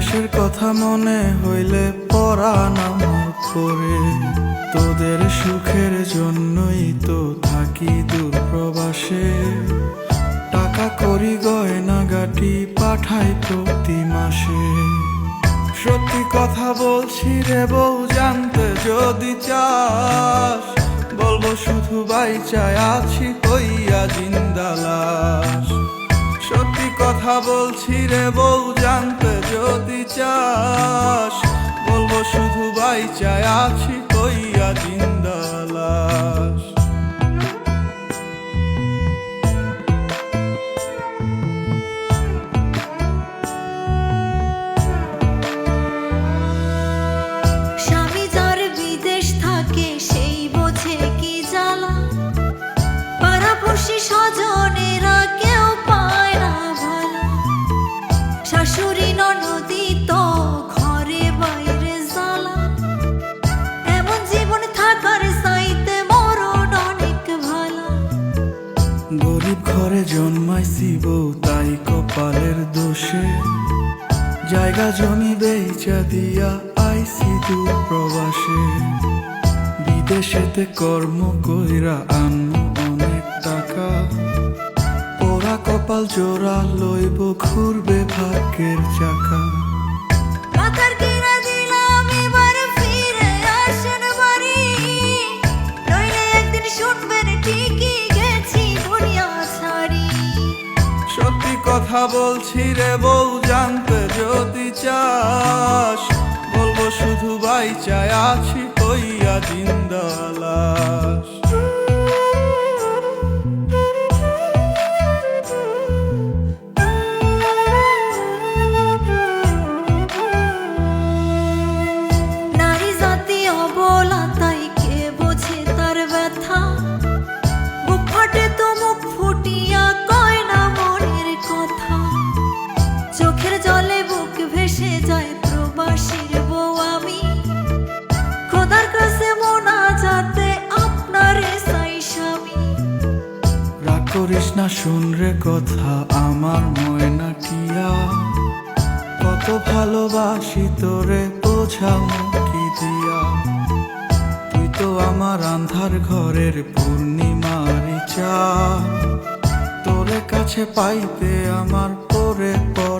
দেশের কথা মনে হইলে পরাণ করে। তোদের সুখের জন্যই তো থাকি দূর প্রবাসে টাকা করি, গয়না গাটি পাঠাই প্রতি মাসে। সত্যি কথা বলছি রে বউ, জানতে যদি চাস, বলব শুধু বাই চাই, আছি হইয়া কথা বলছি রে বউ, জানতে যদি চাস, বলব শুধু বাই চাই, আছি হইয়া জিন্দালাস স্বামী যার বিদেশ থাকে, সেই বোঝে কি জ্বালা? পাড়াপড়শি স্বজনেরা জায়গা জমি বেচা দিয়া আইছি দূর প্রবাসে। বিদেশেতে কর্ম কইরা আনমু অনেক টাকা। ওরা কপাল জোড়া লইব ঘুরবে ভাগ্যের চাকা। কথা বলছি রে বউ জানতে চাস বলব শুধু বাইচায় আছি হইয়া দিন নারী করিস না, শুন রে কথা, আমার ময়না টিয়া কত ভালোবাসি তোরে বোঝাও কি দিয়া। তুই তো আমার আন্ধার ঘরের পূর্ণিমারি চা তোরে কাছে পাইতে আমার পরে পরাণ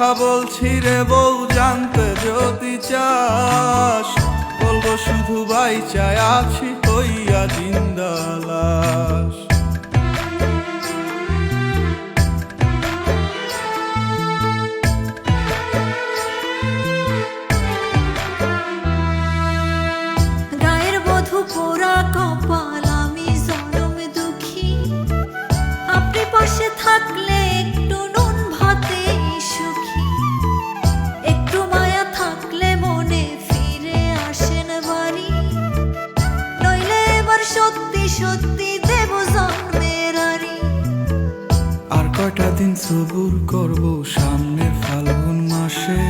কথা বলছি রে বউ জানতে যদি চাস বলব শুধু বাই চাই আছি হইয়া জিন্দালাস কয়টা দিন সবুর করব সামনের ফাল্গুন মাসে।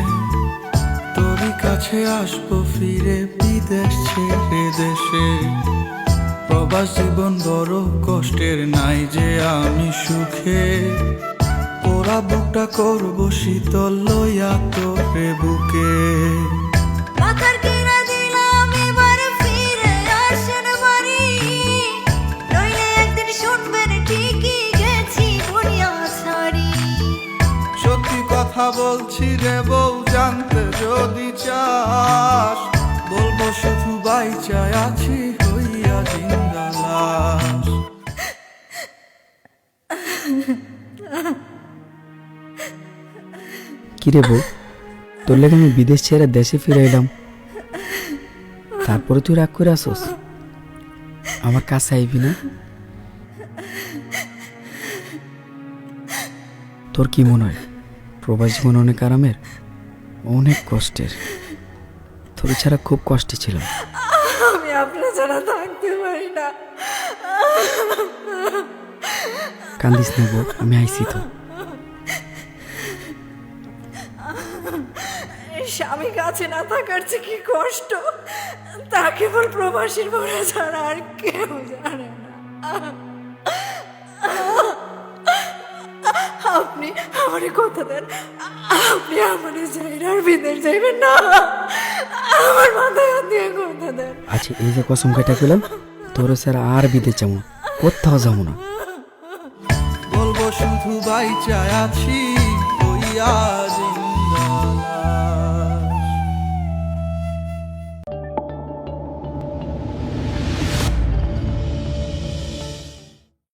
তোরই কাছে আসব ফিরে বিদেশ ছেড়ে দেশে। প্রবাস জীবন বড় কষ্টের, নাই যে আমি সুখে। ওরা বুকটা করব শীতল লইয়া তোরে বুকে। কথা বলছি রে বউ, জানতে যদি চাস, বলব শুধু বাই চাই আছি হইয়া জিন্দালাস কিরে বউ, তোর লেগে আমি বিদেশ ছেড়ে দেশে ফিরে এলাম। তারপরে তুই রাগ করে আসোস। আমার কাছে আইবি না। তোর কি মনে হয়? প্রবাস জীবন অনেক আরামের অনেক কষ্টের। তোর ছাড়া খুব কষ্টে ছিল আমি আপনার ছাড়া থাকতে পারি না। কান্দিস না বউ আমি আইসি তো। স্বামী কাছে না থাকার যে কি কষ্ট তা কেবল প্রবাসীর মনে ছাড়া আর কেউ জানে না। আপনি আমার কথা দেন। আপনি আমার জায়গার ভিতর যাইবেন না। আমার মাথায় হাত দিয়ে কথা দেন। আচ্ছা এই যে কসম কেটে পেলাম তোর স্যার আর বিদে যাব না কোথাও যাব না। বলব শুধু বাইচা আছি ওই জিন্দালাল